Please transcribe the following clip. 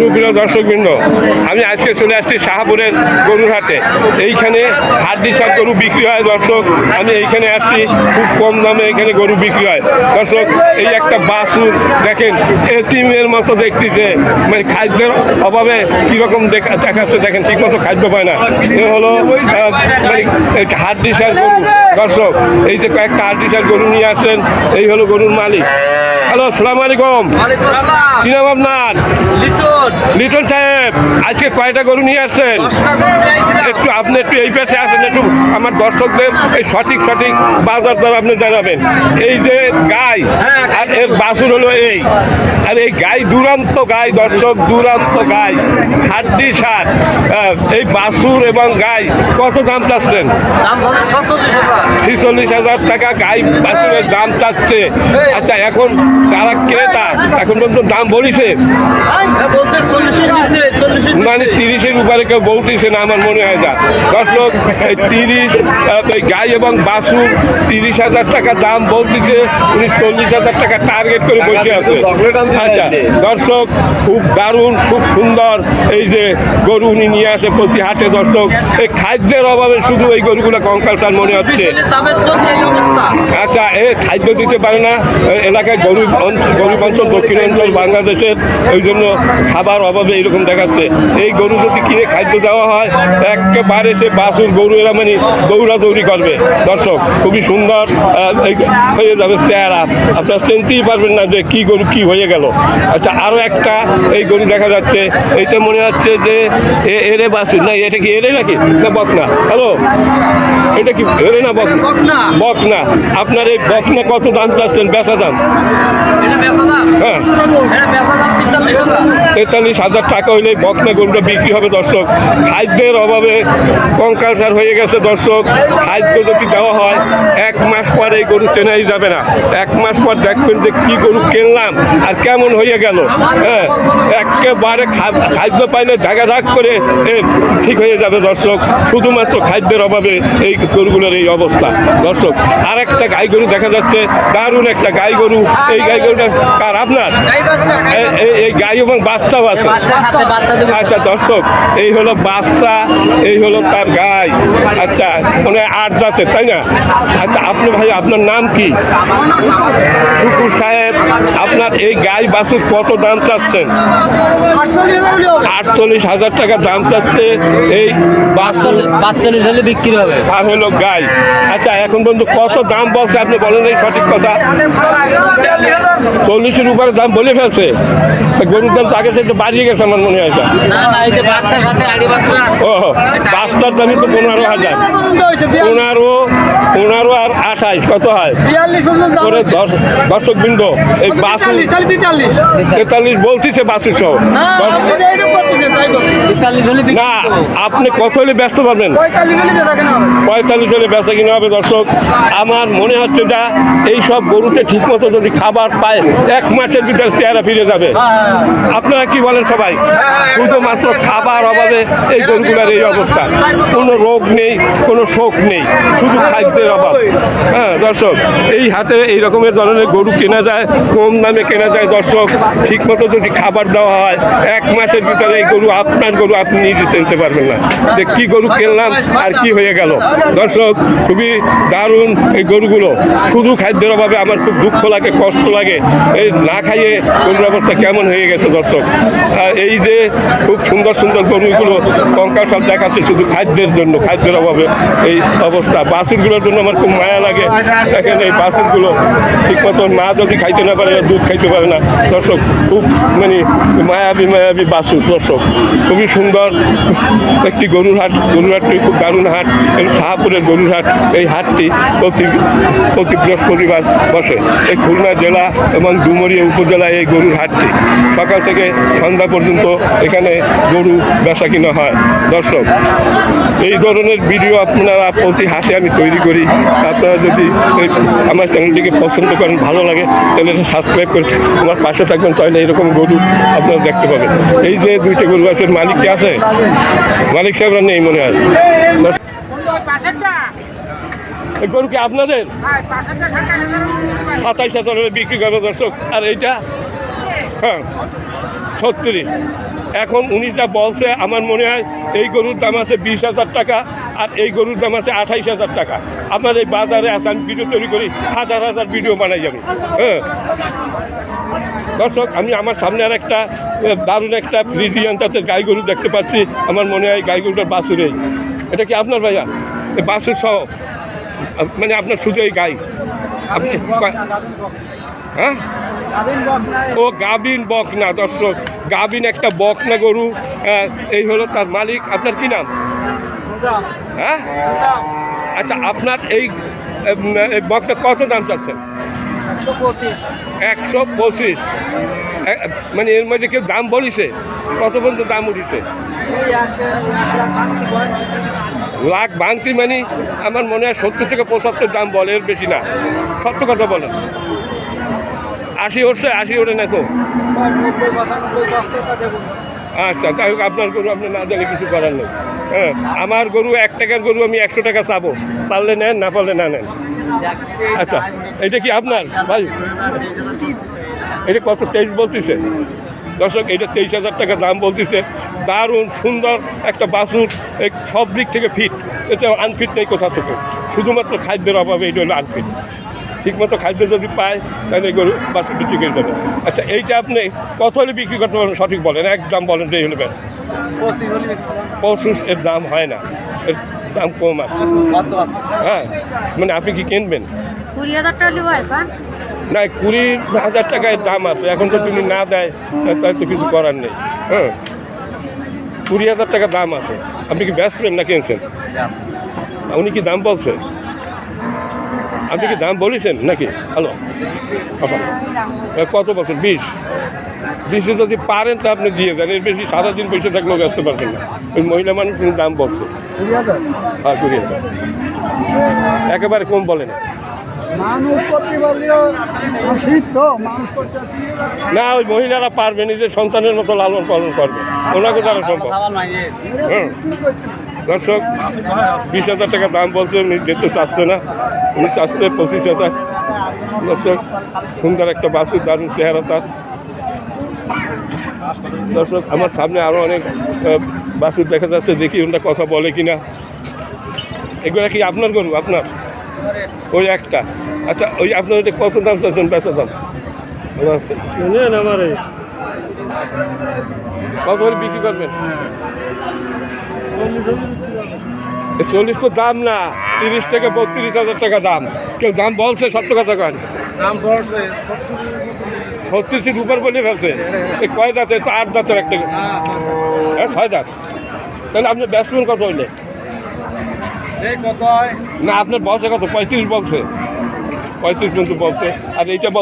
সুপ্রিয় দর্শকবৃন্দ আমি আজকে চলে আসছি শাহাপুরের গরুর হাটে। এইখানে হাড্ডি সার গরু বিক্রি হয় দর্শক। আমি এইখানে আসছি খুব কম দামে এখানে গরু বিক্রি হয়। দর্শক এই একটা বাসুর দেখেন এটিমের মতো দেখতেছে। মানে খাদ্যের অভাবে কীরকম দেখা দেখাচ্ছে দেখেন ঠিক মতো খাদ্য পায় না। এ হলো মানে হাড্ডি সার গরু। দর্শক এই যে কয়েকটা হাড্ডি সার গরু নিয়ে আসছেন এই হলো গরুর মালিক। হ্যালো আসসালামু আলাইকুম। কি নাম আপনার? লিটন, লিটন সাহেব। আজকে কয়টা গরু নিয়ে আসছেন। একটু আপনি একটু এই পাশে আসেন একটু আমার দর্শকদের এই সঠিক সঠিক বাজার দর আপনি জানাবেন। এই যে গাই হ্যাঁ, আর এর বাছুর হলো এই। আর এই গাই দুরান্ত গাই দর্শক দুরান্ত গাই। হাড্ডি সার এই বাছুর এবং গাই কত দাম চাচ্ছেন? দাম হচ্ছে 46 হাজার। ছিচল্লিশ হাজার টাকা গাই বাছুরের দাম চাচ্ছে। আচ্ছা এখন যারা ক্রেতা এখন পর্যন্ত দাম বলিছে হ্যাঁ, বলতে 40 এর নিচে, 40 এর নিচে। মানে তিরিশের উপরে কেউ বলতেছে না আমার মনে হয় যা দর্শক এই তিরিশ গাই এবং বাসু তিরিশ হাজার টাকা দাম বলতেছে উনি চল্লিশ হাজার টাকা টার্গেট করে বসে আছে। আচ্ছা দর্শক খুব দারুণ খুব সুন্দর এই যে গরু উনি নিয়ে আসে প্রতি হাটে দর্শক এই খাদ্যের অভাবে শুধু এই গরুগুলো কঙ্কাল তার মনে হচ্ছে। আচ্ছা এ খাদ্য দিতে পারে না এলাকায় গরিব অঞ্চল গরিব অঞ্চল দক্ষিণ অঞ্চল বাংলাদেশের ওই জন্য খাবার অভাবে এরকম দেখাচ্ছে। এই গরু যদি কিনে খাদ্য দেওয়া হয় একেবারে সে বাসুর গরু এরা মানে দৌড়া দৌড়ি করবে। দর্শক খুবই সুন্দর হয়ে যাবে চেহারা। আপনারা চিনতেই পারবেন না যে কি গরু কি হয়ে গেল। আচ্ছা আরও একটা এই গরু দেখা যাচ্ছে। এইটা মনে হচ্ছে যে এরে বাসুর না এটা কি এরে নাকি? না বকনা। হ্যালো এটা কি এরে না বকনা? বকনা। আপনার এই বকনা কত দাম চাচ্ছেন? বেচা দাম? হ্যাঁ। এটা বেচা দাম 43 হাজার। তেতাল্লিশ হাজার টাকা হইলে বকনা গরুটা বিক্রি হবে দর্শক। খাদ্যের অভাবে কঙ্কালসার হয়ে গেছে দর্শক। খাদ্য যদি দেওয়া হয় এক মাস পর এই গরু চেনাই যাবে না। এক মাস পর দেখবেন যে কি গরু কিনলাম আর কেমন হয়ে গেল। হ্যাঁ একেবারে খাদ্য পাইলে ধাগা ধাক করে ঠিক হয়ে যাবে দর্শক। শুধুমাত্র খাদ্যের অভাবে এই গরুগুলোর এই অবস্থা। দর্শক আর একটা গাই গরু দেখা যাচ্ছে দারুণ একটা গাই গরু। এই গাই গরুটা কার আপনার? এই- গাই এবং বাচ্চাও আছে। বাচ্চা আচ্ছা দর্শক এই হলো বাচ্চা এই হলো তার গাই। আচ্ছা মানে আট জাতের তাই না? আচ্ছা আপনি ভাই আপনার নাম কি? শুকুর সাহেব আপনার এই গাই বাছুর কত দাম চাচ্ছেন? 48 হাজার। হলেও হবে। আটচল্লিশ হাজার টাকা দাম চাচ্ছে। এই বাছুর বাচ্চালিশ হলে বিক্রি হবে। আর হলো গাই। আচ্ছা এখন পর্যন্ত কত দাম বলছে? আপনি বলেন এই সঠিক কথা। চল্লিশের উপরে দাম বলে ফেলছে। গরুর দাম তো আগে থেকে বাড়িয়ে গেছে আমার মনে হয় ও বাচ্চার দামই তো পনেরো হাজার। পনেরো পনেরো আর আঠাইশ কত হয়? দর্শক বিন্দু এই বাসু তেতাল্লিশ বলতেছে বাসু সহ। না আপনি কত হলে ব্যস্ত পাবেন? পঁয়তাল্লিশ হলে ব্যস্ত কিনা হবে। দর্শক। আমার মনে হচ্ছে যা এই সব গরুতে ঠিক মতো যদি খাবার পায় এক মাসের ভিতরে চেহারা ফিরে যাবে। আপনারা কি বলেন সবাই? শুধুমাত্র খাবার অভাবে এই গরুগুলোর এই অবস্থা। কোনো রোগ নেই কোনো শোক নেই শুধু খাদ্যের অভাব। হ্যাঁ দর্শক, এই হাতে এই রকমের ধরনের গরু কেনা যায়, কম দামে কেনা যায়। দর্শক ঠিক মতো যদি খাবার দেওয়া হয়, এক মাসের ভিতরে এই গরু, আপনার গরু আপনি নিজে চিনতে পারবেন না। যে কি গরু কিনলাম আর কি হয়ে গেল। দর্শক, খুবই দারুণ এই গরুগুলো। শুধু খাদ্যের অভাবে আমার খুব দুঃখ লাগে, কষ্ট লাগে। এই না খাইয়ে গরুর অবস্থা কেমন হয়ে গেছে, দর্শক? আর এই যে খুব সুন্দর সুন্দর গরুগুলো, কঙ্কাল সব দেখাচ্ছে শুধু খাদ্যের জন্য, খাদ্যের অভাবে এই অবস্থা। বাছুরগুলোর জন্য আমার খুব মায়া লাগে। দেখেন এই বাছুরগুলো ঠিক মতো না যদি খাইতে না পারে, দুধ খাইতে পারে না। দর্শক, খুব মানে মায়াবী মায়াবী বাছুর দর্শক। খুবই সুন্দর একটি গরুর হাট। গরুর হাটটি খুব দারুণ হাট। এই শাহপুরের গরুর হাট, এই হাটটি প্রতি প্রতি বৃহস্পতিবার বসে। এই খুলনা জেলা এবং ডুমুরিয়া উপজেলায় এই গরুর হাটটি। সকাল থেকে সন্ধ্যা পর্যন্ত এখানে গরু বেচা কিনা হয়। দর্শক, এই ধরনের ভিডিও আপনারা প্রতি হাটে আমি তৈরি করি। আপনারা যদি আমার চ্যানেলটিকে পছন্দ করেন, ভালো লাগে, তাহলে সাবস্ক্রাইব করে আমার পাশে থাকবেন, তাহলে এরকম গরু আপনারা দেখতে পাবেন। এই যে দুইটা গরু আছে মালিক কি আছে? মালিক সাহেবরা নেই মনে হয়। গরু কি আপনাদের? সাতাইশ হাজার বিক্রি করবে দর্শক। আর এইটা? হ্যাঁ সত্তরই এখন উনি যা বলছে, আমার মনে হয় এই গরুর দাম আছে বিশ হাজার টাকা। আর এই গরুর দাম আছে আঠাইশ হাজার টাকা। আপনার এই বাজারে আছে আমি ভিডিও তৈরি করি, হাজার হাজার ভিডিও বানাই যাবে। হ্যাঁ। দর্শক, আমি আমার সামনে আর একটা দারুণ একটা ফ্রিজিয়ান জাতের গাই গরু দেখতে পাচ্ছি। আমার মনে হয় গাই গরুটার বাছুরে এটা কি আপনার ভাইয়া? এই বাছুর সহ। মানে আপনার শুধু এই গাই? আপনি হ্যাঁ? ও গাবিন বকনা, দর্শক। গাবিন একটা বকনা গরু। এই হলো তার মালিক। আপনার কি নাম? হ্যাঁ? আচ্ছা আপনার এই বকটা কত দাম চাচ্ছেন? একশো পঁচিশ। মানে এর মধ্যে কেউ দাম বলিছে? কত পর্যন্ত দাম উঠেছে? লাখ ভাঙতি মানে আমার মনে হয় সত্তর থেকে পঁচাত্তর দাম বলে, এর বেশি না। সত্য কথা বলেন। আশি উঠছে আশি ওঠে না তো? আচ্ছা যাই হোক, আপনার গরু আপনি না দিলে কিছু করার নেই। হ্যাঁ আমার গরু, এক টাকার গরু আমি একশো টাকা চাবো। পারলে নেন, না পারলে না নেন। আচ্ছা এটা কি আপনার? ভাই, এটা কত তেইশ বলতেছে? দর্শক, এটা তেইশ হাজার টাকা দাম বলতেছে। দারুণ সুন্দর একটা এই সব দিক থেকে ফিট এতে আনফিট নেই কোথা থেকে। শুধুমাত্র খাদ্যের অভাবে এটা হলো আনফিট ঠিকমতো খাদ্য যদি পায় তাহলে গরু বাছুরটি ঠিক হয়ে যাবে আচ্ছা এইটা আপনি কত হলে বিক্রি করতে পারবেন? সঠিক বলেন একদম বলেন যে হলে ব্যাস পশু এর দাম হয় না এর দাম কম আছে। হ্যাঁ মানে আপনি কি কিনবেন? কুড়ি হাজার টাকা না কুড়ি হাজার টাকায় দাম আছে এখন তো তুমি না দেয় তাই তো কিছু করার নেই। হ্যাঁ কুড়ি হাজার টাকা দাম আছে। আপনি কি ব্যস্ত না। কিনছেন উনি কি দাম বলছেন? আপনি কি দাম বলেছেন নাকি? হ্যালো। কত বছর? বিশ। বিশে যদি পারেন তা আপনি দিয়ে দেন। এর বেশি সারাদিন বসে থাকলেও ব্যস্ত পারবেন না। ওই মহিলা মানুষ কিন্তু দাম বলছে। হ্যাঁ কুড়ি হাজার। একেবারে কম বলে না। মানুষ করতে পারলেও শীত তো মানুষ করতে না ওই মহিলারা পারবে নিজের সন্তানের মতো লালন পালন করবে। ওনাকে দ্বারা সম্ভব। হ্যাঁ দর্শক বিশ হাজার টাকা দাম বলছে উনি যেতে চাচ্ছে না। উনি চাচ্ছে পঁচিশ হাজার। দর্শক সুন্দর একটা বাসুর দারুণ চেহারা তার। দর্শক আমার সামনে আরও অনেক বাছুর দেখা যাচ্ছে দেখি ওটা কথা বলে কিনা। এগুলো কি আপনার গরু আপনার? ওই একটা। আচ্ছা ওই আপনার ওইটা কত দাম চাচ্ছেন বেচা দাম? আমার। কত করে বিক্রি করবেন? চল্লিশ তো দাম না তিরিশ থেকে বত্রিশ হাজার টাকা দাম। কেউ দাম বলছে সত্য কথা কন দাম পড়ছে ছত্রিশের উপর বলে ফেলছে। এই কয় দাঁত তো আট দাঁতের একটা। হ্যাঁ ছয় দাঁত। তাহলে আপনি ব্যাটসম্যান কত হইলে। কত না আপনার বয়সে কত পঁয়ত্রিশ বলছে। পঁয়ত্রিশ পর্যন্ত বলছে। আর এইটা বল